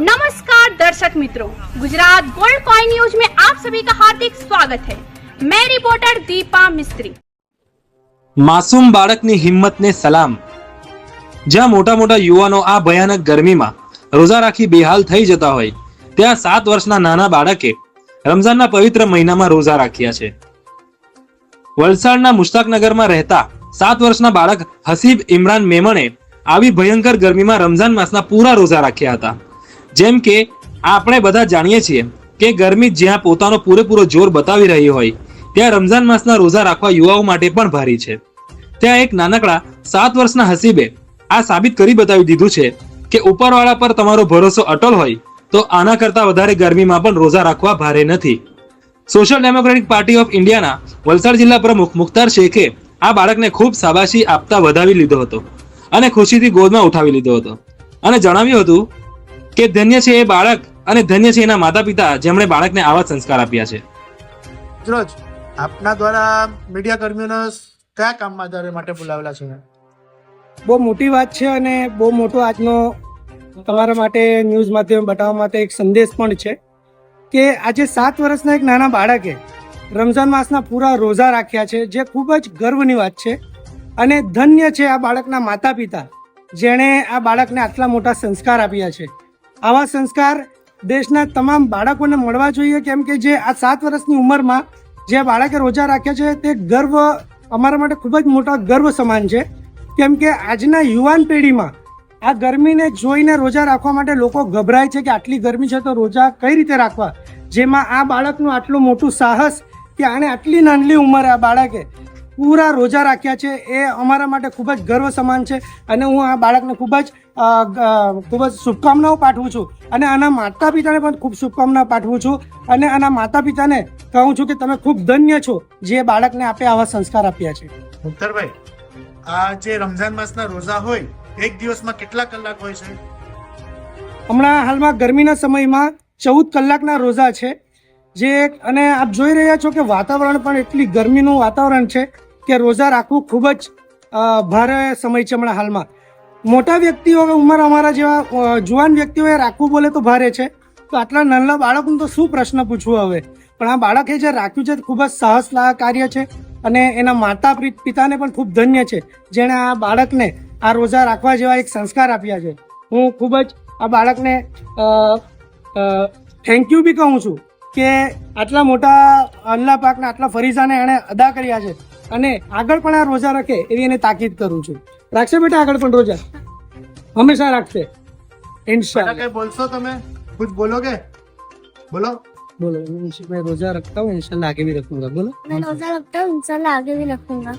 नमस्कार दर्शक मित्रों गुजरात गोल्ड कॉइन न्यूज में आप सभी का हार्दिक स्वागत है मैं रिपोर्टर दीपा मिस्त्री માસૂમ બાળકની હિંમતને સલામ જ્યાં મોટા મોટા યુવાનો આ ભયાનક ગરમીમાં રોજા રાખી બેહાલ થઈ જતા હોય ત્યાં સાત વર્ષના નાના બાળકે રમઝાનના પવિત્ર મહિનામાં રોજા રાખ્યા છે વલસાડના મુશ્તાકનગરમાં રહેતા સાત વર્ષના બાળક હસીબ ઇમરાન મેમણે આવી ભયંકર ગરમીમાં રમઝાન માસના પૂરા રોજા રાખ્યા હતા જેમ કે આપણે બધા જાણીએ છીએ કે ગરમી જ્યાં પોતાનો પૂરેપૂરો જોર બતાવી રહી હોય, ત્યાં રમઝાન માસના રોજા રાખવા યુવાઓ માટે પણ ભારી છે. ત્યાં એક નાનકડા સાત વર્ષના હસીબે આ સાબિત કરી બતાવી દીધું છે કે ઉપરવાળા પર તમારો ભરોસો અટલ હોય, તો આના કરતા વધારે ગરમીમાં પણ રોજા રાખવા ભારે નથી. સોશિયલ ડેમોક્રેટિક પાર્ટી ઓફ ઇન્ડિયાના વલસાડ જિલ્લા પ્રમુખ મુખ્તાર શેખે આ બાળકને ખૂબ શાબાશી આપતા વધાવી લીધો હતો અને ખુશીથી ગોદમાં ઉઠાવી લીધો હતો. અને જણાવ્યું હતું કે ધન્ય છે એ બાળક અને ધન્ય છે એના માતા પિતા જેમણે બાળકને આવા સંસ્કાર આપ્યા છે. રોજ આપના દ્વારા મીડિયા કર્મીઓને કયા કામમાં આધારે માટે બોલાવેલા છે? બહુ મોટી વાત છે અને બહુ મોટો આજનો તમારા માટે ન્યૂઝ માધ્યમ બતાવવા માટે એક સંદેશ પણ છે કે આજે સાત વર્ષના એક નાના બાળકે રમઝાન માસના પૂરા રોઝા રાખ્યા છે જે ખૂબ જ ગર્વની વાત છે અને ધન્ય છે આ બાળકના માતા પિતા જેણે આ બાળકને આટલા મોટા સંસ્કાર આપ્યા છે. આવા સંસ્કાર દેશના તમામ બાળકોને મળવા જોઈએ, કેમ કે જે આ સાત વર્ષની ઉંમરમાં જે બાળકે રોજા રાખ્યા છે, તે ગર્વ અમારા માટે ખૂબ જ મોટા ગર્વ સમાન છે. કેમ કે આજના યુવાન પેઢીમાં આ ગરમીને જોઈને રોજા રાખવા માટે લોકો ગભરાય છે કે આટલી ગરમી છે તો રોજા કઈ રીતે રાખવા? જેમાં આ બાળકનું આટલું મોટું સાહસ કે આણે આટલી નાનલી ઉંમરે આ બાળકે પૂરા રોજા રાખ્યા છે. એ અમારા માટે ખૂબ જ ગર્વ સમાન છે અને હું આ બાળકને ખૂબ જ ખૂબ જ શુભકામનાઓ પાઠવું છું અને આના માતા પિતાને પણ ખૂબ શુભકામના પાઠવું છું અને આના માતા પિતાને કહું છું કે તમે ખૂબ ધન્ય છો જે બાળકને આપે આવા સંસ્કાર આપ્યા છે. મુખ્તરભાઈ આ જે રમઝાન માસના રોઝા હોય એક દિવસમાં કેટલા કલાક હોય છે? હમણાં હાલમાં ગરમીના સમયમાં ચૌદ કલાકના રોઝા છે. જે અને આપ જોઈ રહ્યા છો કે વાતાવરણ પણ એટલી ગરમીનું વાતાવરણ છે કે રોઝા રાખવું ખૂબ જ ભારે સમય છે હમણાં હાલમાં. મોટા વ્યક્તિઓ ઉંમર અમારા જેવા જુવાન વ્યક્તિઓએ રાખવું બોલે તો ભારે છે. તો આટલા નાના બાળકનું તો શું પ્રશ્ન પૂછવું હવે? પણ આ બાળકે જે રાખ્યું છે ખૂબ જ સાહસ કાર્ય છે અને એના માતા પિતાને પણ ખૂબ ધન્ય છે. જેણે આ બાળકને આ રોજા રાખવા જેવા એક સંસ્કાર આપ્યા છે. હું ખૂબ જ આ બાળકને થેન્ક યુ બી કહું છું. કે આટલા મોટા અલ્લાહ પાકના આટલા ફરીઝાને એણે અદા કર્યા છે અને આગળ પણ આ રોજા રાખે એવી એને તાકીદ કરું છું રાખશે બેટા આગળ પણ રોજા હંમેશા રાખશે બેટા ઇન્શાલ્લાહ કઈ બોલશો તમે કુછ બોલોગે બોલો બોલો मैं रोजा रखता हूँ इंशाल्लाह आगे भी रखूंगा बोलो मैं रोजा रखता हूँ इंशाल्लाह आगे भी रखूंगा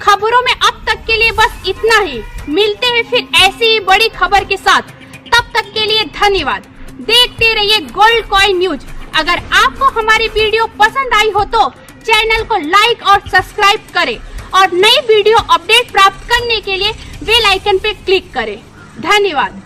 खबरों में अब तक के लिए बस इतना ही मिलते हैं फिर ऐसी ही बड़ी खबर के साथ तब तक के लिए धन्यवाद देखते रहिए गोल्ड कॉइन न्यूज़। अगर आपको हमारी वीडियो पसंद आई हो तो चैनल को लाइक और सब्सक्राइब करें और नई वीडियो अपडेट प्राप्त करने के लिए बेल आइकन पे क्लिक करें। धन्यवाद।